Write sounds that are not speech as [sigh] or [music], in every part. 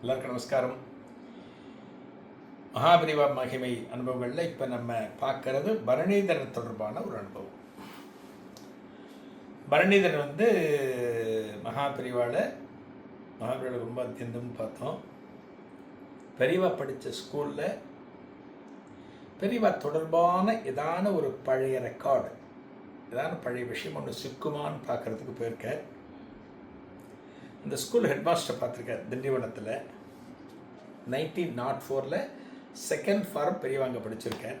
எல்லாருக்கும் நமஸ்காரம். மகாபிரிவா மகிமை அனுபவங்களில் இப்போ நம்ம பார்க்கறது பரணிதரன் தொடர்பான ஒரு அனுபவம். பரணிதரன் வந்து மகாபிரிவாவில் மகாபிரிவாவில் ரொம்ப அத்தியந்தம்னு பார்த்தோம். பெரியவா படித்த ஸ்கூலில் பெரியவா தொடர்பான ஏதான ஒரு பழைய ரெக்கார்டு ஏதான பழைய விஷயம் ஒன்று சிக்குமான்னு பார்க்கறதுக்கு போயிருக்கார். இந்த ஸ்கூல் ஹெட்மாஸ்டர் பார்த்துருக்கேன் திண்டிவனத்தில். நைன்டீன் நாட் oh ஃபோரில் செகண்ட் ஃபார்ம் பெரியவாங்க படிச்சிருக்கேன்.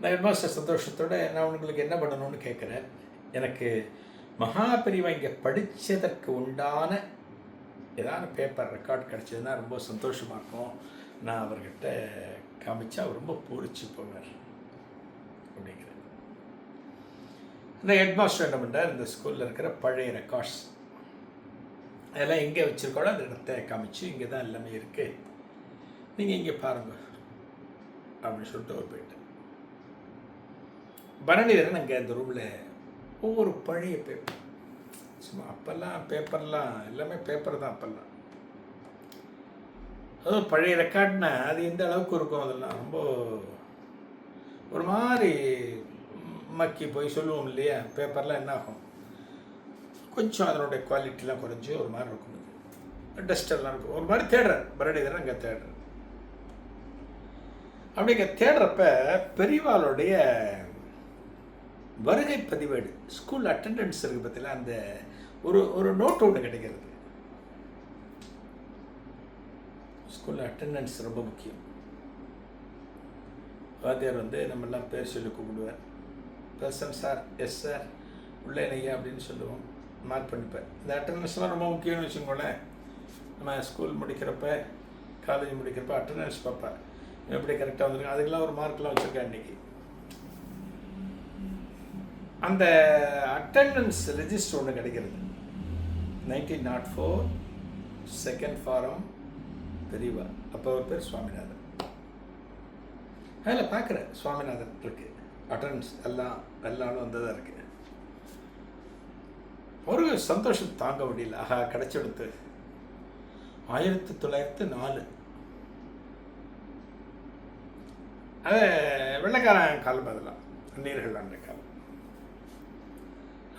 நான் ஹெட்மாஸ்டர் சந்தோஷத்தோட நான் உங்களுக்கு என்ன பண்ணணும்னு கேட்குறேன். எனக்கு மகா பெரியவா இங்கே படித்ததற்கு உண்டான ஏதாவது பேப்பர் ரெக்கார்ட் கிடச்சதுன்னா ரொம்ப சந்தோஷமாக இருக்கும். நான் அவர்கிட்ட காமிச்சா ரொம்ப பூரிச்சு போவார் அப்படிங்கிறார் இந்த ஹெட்மாஸ்டர் என்ன பண்ணுறார் இந்த ஸ்கூலில் இருக்கிற பழைய ரெக்கார்ட்ஸ் அதெல்லாம் எங்கே வச்சுருக்கோளோ அந்த இடத்த காமிச்சு இங்கே தான் எல்லாமே இருக்குது நீங்கள் இங்கே பாருங்க அப்படின்னு சொல்லிட்டு அவர் போயிட்டேன் பரணிதரன் அங்கே அந்த ரூமில் ஒவ்வொரு பழைய பேப்பர் சும்மா அப்போல்லாம் பேப்பர்லாம் எல்லாமே பேப்பர் தான் அப்போல்லாம். அதுவும் பழைய ரெக்கார்ட்னா அது எந்த அளவுக்கு இருக்கும் அதெல்லாம் ரொம்ப ஒரு மாதிரி மக்கி போய் சொல்லுவோம் இல்லையா? பேப்பர்லாம் என்ன ஆகும்? கொஞ்சம் அதனுடைய குவாலிட்டிலாம் குறைஞ்சி ஒரு மாதிரி இருக்கும். டஸ்டெல்லாம் இருக்கும். ஒரு மாதிரி தேடுறார். பரடிதர் அங்கே தேடுறார். அப்படிங்க தேடுறப்ப பெரியவாளுடைய வருகை பதிவேடு ஸ்கூல் அட்டெண்டன்ஸ் இருக்குது பார்த்தீங்களா அந்த ஒரு ஒரு நோட் ஒன்று கிடைக்கிறது. ஸ்கூலில் அட்டெண்டன்ஸ் ரொம்ப முக்கியம். வாத்தியார் வந்து நம்மெல்லாம் பேர் சொல்லி கூப்பிடுவார். பர்சன் சார் எஸ் சார் உள்ளே நையா அப்படின்னு சொல்லுவோம். மார்க் பண்ணிப்பேன். இந்த அட்டெண்டன்ஸ்லாம் ரொம்ப முக்கியம்னு வச்சுக்கோங்களேன். நம்ம ஸ்கூல் முடிக்கிறப்ப காலேஜ் முடிக்கிறப்ப அட்டெண்டன்ஸ் பார்ப்பேன். எப்படி கரெக்டாக வந்திருக்கேன் அதுக்கெல்லாம் ஒரு மார்க்லாம் வச்சுருக்கேன் இன்றைக்கி அந்த அட்டெண்டன்ஸ் ரெஜிஸ்டர் ஒன்று கிடைக்கிறது. Nineteen nought four second form பெரியவா அப்போ ஒரு பேர் சுவாமிநாதன். அதில் பார்க்குறேன் சுவாமிநாதன் இருக்குது அட்டண்டன்ஸ் எல்லாம் எல்லாரும் வந்ததாக இருக்குது ஒரு சந்தோஷம் தாங்க முடியல. ஆஹா கிடைச்செடுத்து ஆயிரத்தி தொள்ளாயிரத்து நாலு. அது வெள்ளைக்காரன் காலம் அதெல்லாம். நீர்கள் அந்த காலம்.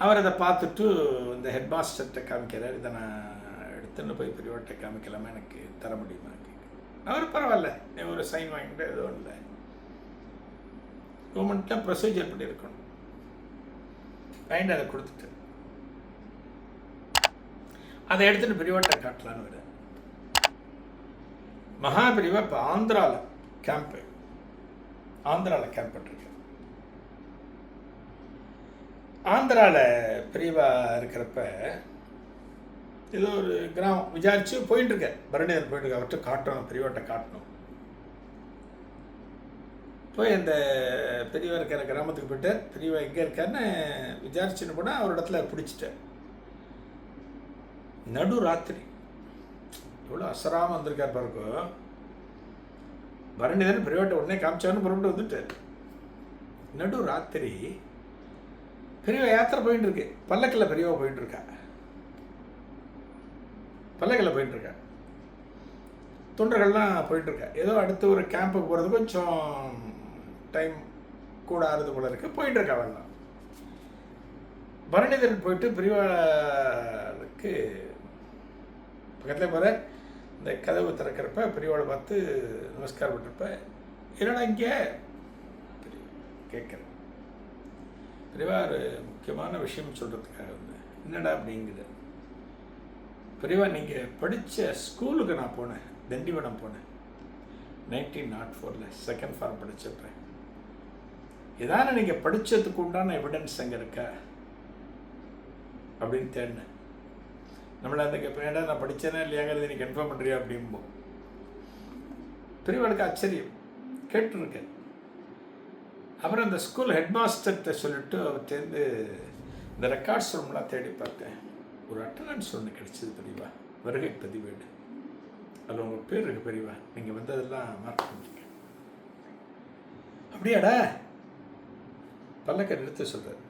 அவர் அதை பார்த்துட்டு இந்த ஹெட் மாஸ்டர்கிட்ட காமிக்கிறார். இதை நான் எடுத்துன்னு போய் பெரியவர்கிட்ட காமிக்கலாமா? எனக்கு தர முடியுமா? அவர் பரவாயில்ல. ஒரு சைன் வாங்கிட்டு எதுவும் இல்லை கவர்மெண்ட்டில் ப்ரொசீஜர் பண்ணி இருக்கணும் வாங்கிட்டு அதை கொடுத்துட்டு. அதை எடுத்துட்டு பெரியவாட்ட காட்டலான்னு விட மகாபிரிவா இப்போ ஆந்திராவில் கேம்ப்பு ஆந்திராவில் கேம்ப் பண்ணிருக்கேன் ஆந்திராவில் பெரியவா இருக்கிறப்ப ஏதோ ஒரு கிராமம் விசாரித்து போயிட்டு இருக்கேன் பரணிதர் போயிட்டு அவர்கிட்ட காட்டணும் பெரியவாட்ட காட்டணும். போய் அந்த பெரியவா இருக்கிற கிராமத்துக்கு போயிட்டு பெரியவா எங்கே இருக்காருன்னு விசாரிச்சுன்னு போனால் அவர் இடத்துல பிடிச்சிட்டேன் நடு ராத்திரி. எவ்வளோ அசராமல் வந்திருக்கார் பாருக்கோ பரணிதன் பெரியவாட்ட உடனே காமிச்சான்னு புறப்பட்டு வந்துட்டார். நடு ராத்திரி பெரியவா யாத்திரை போயிட்டு இருக்கு. பல்லக்கில் பெரியவா போயிட்டு இருக்கா. பல்லக்கில் போயிட்டு இருக்கா. தொண்டர்கள்லாம் போயிட்டு இருக்கா. ஏதோ அடுத்து ஒரு கேம்புக்கு போகிறது கொஞ்சம் டைம் கூட ஆறுது போல இருக்கு. போயிட்டு இருக்கா வரலாம் பரணிதரன் போயிட்டு பிரிவாளுக்கு பக்கத்தில் போகிற இந்த கதவு திறக்கிறப்ப பெரியவளை பார்த்து நமஸ்காரம் பண்ணுறப்ப என்னடா இங்கே? கேட்குறேன். பெரியவா ஒரு முக்கியமான விஷயம் சொல்கிறதுக்காக வந்து என்னடா அப்படிங்குது பெரியவா நீங்கள் படித்த ஸ்கூலுக்கு நான் போனேன். திண்டிவனம் போனேன். நைன்டீன் நாட் ஃபோரில் செகண்ட் ஃபார்ம் படிச்சிடுறேன் இதான நீங்கள் படித்ததுக்கு உண்டான எவிடன்ஸ் அங்கே இருக்கா? அப்படின்னு தேடினேன். நம்மளை அந்த வேண்டாம் நான் படித்தேனா இல்லையாங்கிறது நீ கன்ஃபார்ம் பண்ணுறியா அப்படிம்போம் பெரியவளுக்கு ஆச்சரியம். கேட்டுருக்கேன். அப்புறம் அந்த ஸ்கூல் ஹெட் மாஸ்டர்கிட்ட சொல்லிட்டு தேர்ந்து இந்த ரெக்கார்ட்ஸ் ரூம்லாம் தேடி பார்த்தேன். ஒரு அட்டண்டன்ஸ் ஒன்று கிடைச்சது பெரியவா. வருகை பதிவேடு. அதில் உங்கள் பேர் இருக்கு பெரியவா. நீங்கள் வந்ததெல்லாம் மார்க் பண்ணிக்க அப்படியாடா? பல்லக்க நிறுத்த சொல்கிறார்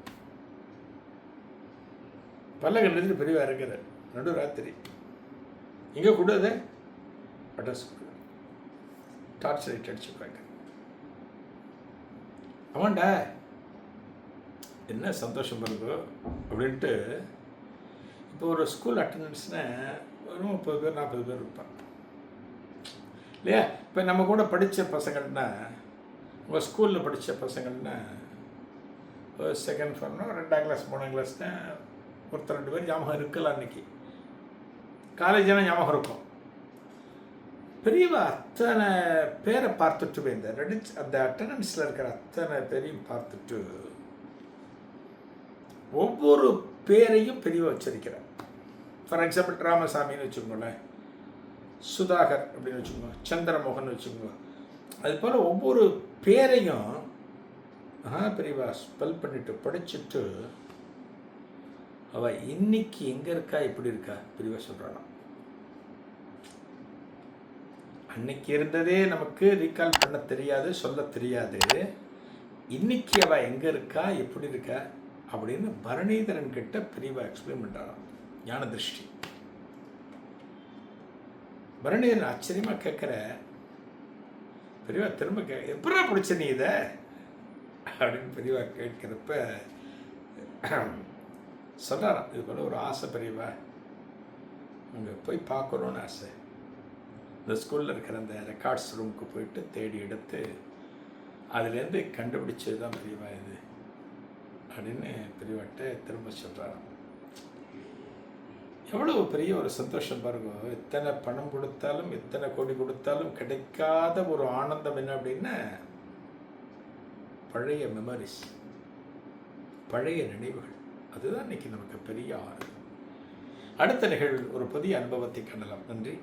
பல்லக்க நிறுத்தி பெரியவா இருக்கிறார் நடு ராத்திரி. இங்கே கூடாது அட்ரஸ் டார்ச் லைட் அடிச்சு பார்க்க ஆமாண்டா. என்ன சந்தோஷம் பாருங்க அப்படின்ட்டு இப்போ ஒரு ஸ்கூல் அட்டண்டன்ஸ்னால் ஒரு முப்பது பேர் நாற்பது பேர் இருப்பாங்க. இல்லையா? இப்போ நம்ம கூட படித்த பசங்கள்னா உங்கள் ஸ்கூலில் படித்த பசங்கள்னா ஒரு செகண்ட் ஃபார்ம்னா ரெண்டாம் கிளாஸ் மூணாம் கிளாஸ்னால் ஒருத்தர் ரெண்டு பேர் ஞாபகம் இருக்கலாம் அன்றைக்கி காலேஜெல்லாம் ஞாபகம் இருக்கும். பெரியவா அத்தனை பேரை பார்த்துட்டு இந்த ரெடிச் அந்த அட்டண்டன்ஸில் இருக்கிற அத்தனை பேரையும் பார்த்துட்டு ஒவ்வொரு பேரையும் பெரியவா வச்சிருக்கிறார். ஃபார் எக்ஸாம்பிள் ராமசாமின்னு வச்சுக்கோங்களேன் சுதாகர் அப்படின்னு வச்சுக்கோங்க சந்திரமோகன் வச்சுக்கோங்க. அது போல் ஒவ்வொரு பேரையும் மகா பெரியவா ஸ்பெல் பண்ணிட்டு படிச்சுட்டு அவள் இன்னைக்கு எங்கே இருக்கா எப்படி இருக்கா பெரியவா சொல்கிறாளாம் அன்னைக்கு இருந்ததே நமக்கு ரீகால் பண்ண தெரியாது சொல்ல தெரியாது. இன்னைக்கு அவள் எங்கே இருக்கா எப்படி இருக்கா அப்படின்னு பரணிதரன் கிட்ட பிரிவா எக்ஸ்பிளைன் பண்ணுறாராம் ஞான திருஷ்டி. பரணிதரன் ஆச்சரியமாக கேட்குற பெரியவா திரும்ப கே எப்படா பிடிச்ச நீ இதை? அப்படின்னு பெரியவா கேட்குறப்ப [clears throat] சொல்கிறாராம் இது போல ஒரு ஆசை பெரியவா அங்கே போய் பார்க்கணுன்னு ஆசை. இந்த ஸ்கூலில் இருக்கிற அந்த ரெக்கார்ட்ஸ் ரூமுக்கு போயிட்டு தேடி எடுத்து அதுலேருந்து கண்டுபிடிச்சது தான் பெரியவா இது அப்படின்னு பெரியவாட்ட திரும்ப சொல்கிறாராம் எவ்வளவு பெரிய ஒரு சந்தோஷம் பாருங்க. எத்தனை பணம் கொடுத்தாலும் எத்தனை கோடி கொடுத்தாலும் கிடைக்காத ஒரு ஆனந்தம் என்ன அப்படின்னா பழைய மெமரிஸ் பழைய நினைவுகள். அதுதான் இன்னைக்கு நமக்கு பெரிய ஆறு அடுத்த நிகழ்வு ஒரு புதிய அனுபவத்தை காணலாம். நன்றி.